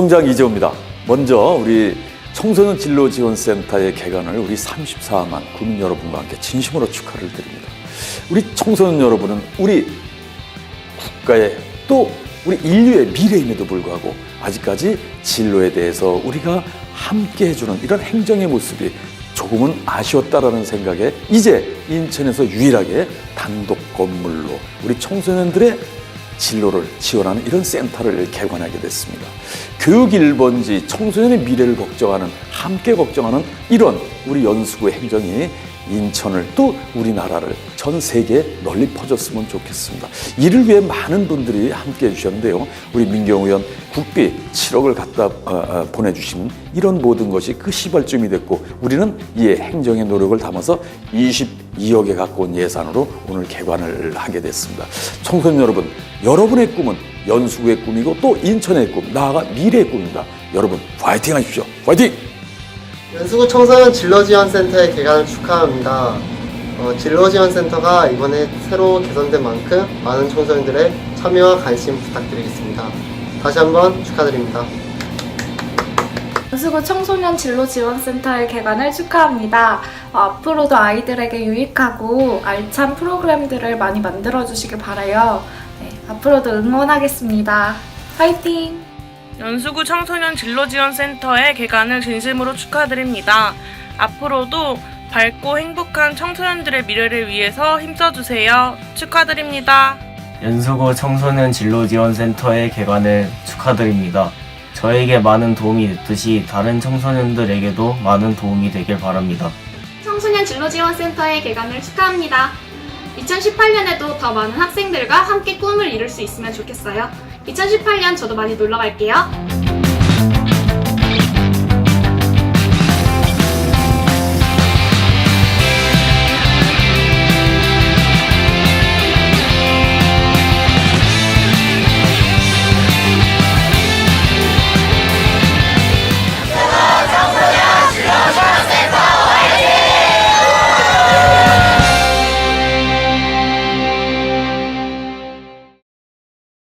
구청장 이재호입니다. 먼저 우리 청소년 진로 지원센터의 개관을 우리 34만 국민 여러분과 함께 진심으로 축하를 드립니다. 우리 청소년 여러분은 우리 국가의 또 우리 인류의 미래임에도 불구하고 아직까지 진로에 대해서 우리가 함께 해주는 이런 행정의 모습이 조금은 아쉬웠다라는 생각에 이제 인천에서 유일하게 단독 건물로 우리 청소년들의 진로를 지원하는 이런 센터를 개관하게 됐습니다. 교육 1번지 청소년의 미래를 걱정하는 함께 걱정하는 이런 우리 연수구의 행정이 인천을 또 우리나라를 전 세계에 널리 퍼졌으면 좋겠습니다. 이를 위해 많은 분들이 함께 해주셨는데요. 우리 민경 의원 국비 7억을 갖다 어, 어, 보내주신 이런 모든 것이 그 시발점이 됐고 우리는 이에 행정의 노력을 담아서 22억에 가까운 예산으로 오늘 개관을 하게 됐습니다. 청소년 여러분, 여러분의 꿈은 연수구의 꿈이고 또 인천의 꿈, 나아가 미래의 꿈입니다. 여러분 파이팅 하십시오. 파이팅! 연수구 청소년 진로지원센터의 개관을 축하합니다. 어, 진로지원센터가 이번에 새로 개선된 만큼 많은 청소년들의 참여와 관심 부탁드리겠습니다. 다시 한번 축하드립니다. 연수구 청소년 진로 지원센터의 개관을 축하합니다. 어, 앞으로도 아이들에게 유익하고 알찬 프로그램들을 많이 만들어 주시길 바라요. 네, 앞으로도 응원하겠습니다. 화이팅! 연수구 청소년 진로 지원센터의 개관을 진심으로 축하드립니다. 앞으로도 밝고 행복한 청소년들의 미래를 위해서 힘써주세요. 축하드립니다. 연수구 청소년 진로 지원센터의 개관을 축하드립니다. 저에게 많은 도움이 됐듯이 다른 청소년들에게도 많은 도움이 되길 바랍니다. 청소년 진로지원센터의 개관을 축하합니다. 2018년에도 더 많은 학생들과 함께 꿈을 이룰 수 있으면 좋겠어요. 2018년 저도 많이 놀러 갈게요.